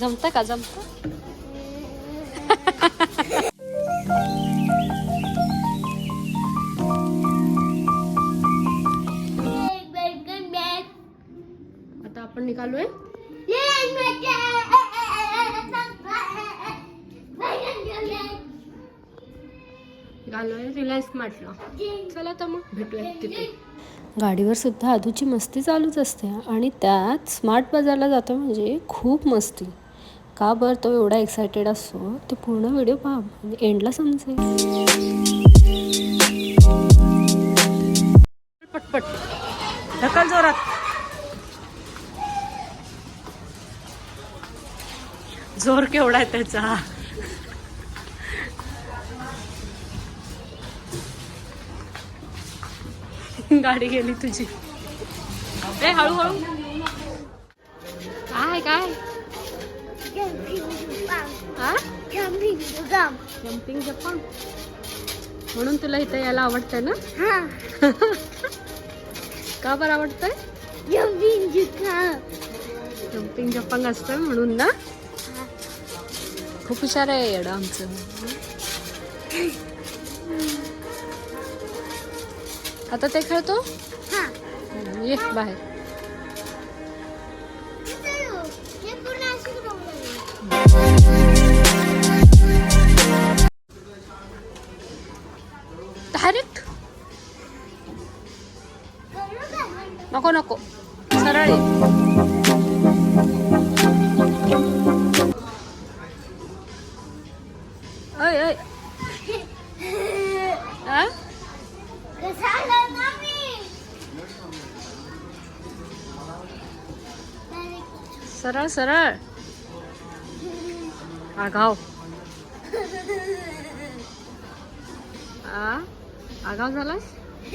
जमतं का? जमतं? आता आपण निघालोय. निघालोय रिलायन्स स्मार्टला चला तर मग भेटूया तिथे. गाडीवर सुद्धा आधूची मस्ती चालूच असते आणि त्यात स्मार्ट बाजारला जातो म्हणजे खूप मस्ती. का बरं तो एवढा एक्सायटेड असतो? ते पूर्ण व्हिडिओ पहा. म्हणजे एंडला समजेल पटपट. ढकल जोरात. जोर केवढा आहे त्याचा? गाडी गेली तुझी. ए हळूहळू काय काय? हा जम्पिंग जपान म्हणून तुला इथं यायला आवडतंय ना? का बरं आवडतंय? जम्पिंग जपांग असतं म्हणून ना? खूप हुशार आहे येडं आमचं. आता ते खेळतो? ये बाहेर. Nako nako. Sarari. Ay ay. Ha? Kasala nami. Sarar sarar. Agaw. Ah? Agaw zalas?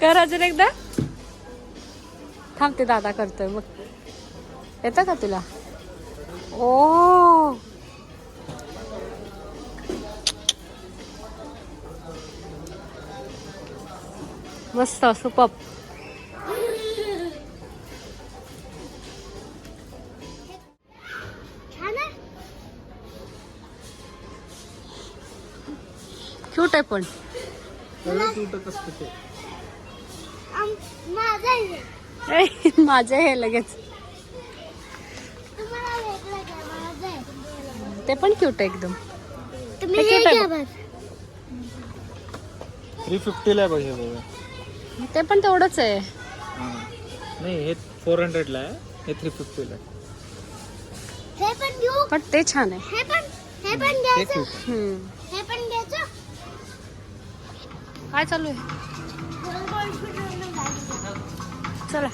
कर अजून एकदा. थांबते दादा करतोय मग येतं का तुला? ओ. मस्त सुपप क्यूट आहे. पण. माझं हे लगेच. ते पण क्यूट आहे एकदम. तुम्ही हे घ्या घ्या बस. थ्री फिफ्टीला बघा. ते पण तेवढंच आहे. नाही हे फोर हंड्रेडला आहे. हे थ्री फिफ्टीला आहे. हे पण घेऊ. पण ते छान आहे. हे पण हे पण हे घ्यायचं क्यूट हम्म. हे पण घ्यायचं. काय चालू आहे? चला.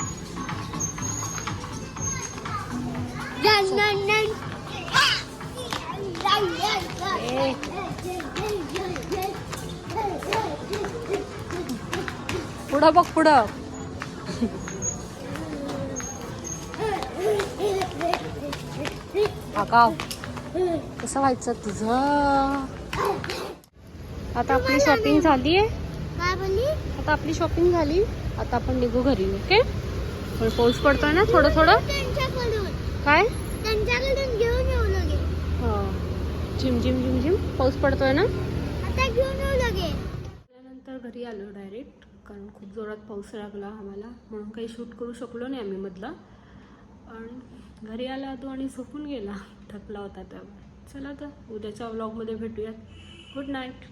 ए, पुढं बघ पुढं. आगाव कसं व्हायचं तुझं? आता आपली शॉपिंग झाली आहे. आता आपली शॉपिंग झाली. आता आपण निघू घरी ओके पण पाऊस पडतोय ना थोडं थोडं. त्यांच्याकडून. काय? हो. झिम झिम झिम झिम. पाऊस पडतोय ना? आता घेऊन येऊ लगे. त्यानंतर घरी आलो डायरेक्ट कारण खूप जोरात पाऊस लागला आम्हाला म्हणून काही शूट करू शकलो नाही आम्ही मधला. आणि घरी आला तो आणि झोपून गेला थकला होता त्यावर. चला तर उद्याच्या व्लॉगमध्ये भेटूयात. Good night